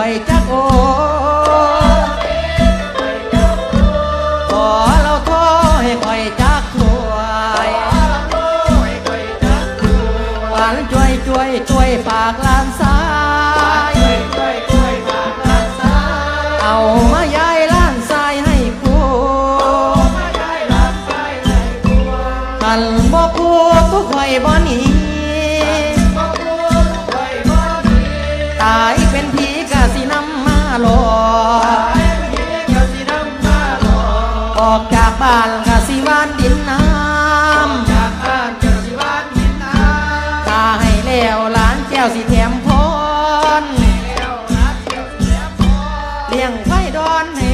ข่อยจักโอขอเราท้อให้ข่อยจักถวยหวานช่วยช่วยช่วยปากล้านซ้าย เอามายายล้านซ้ายให้กูคันบอกูกูข่อยบ่หนีตายเป็นผี ออกจากบ้านกะสิวานดินน้ำจากบ้านกะสิวานดินน้ำตาให้แล้วหล้วล้านแก้วสิแถมพรเลี้ยงไฟดอนให้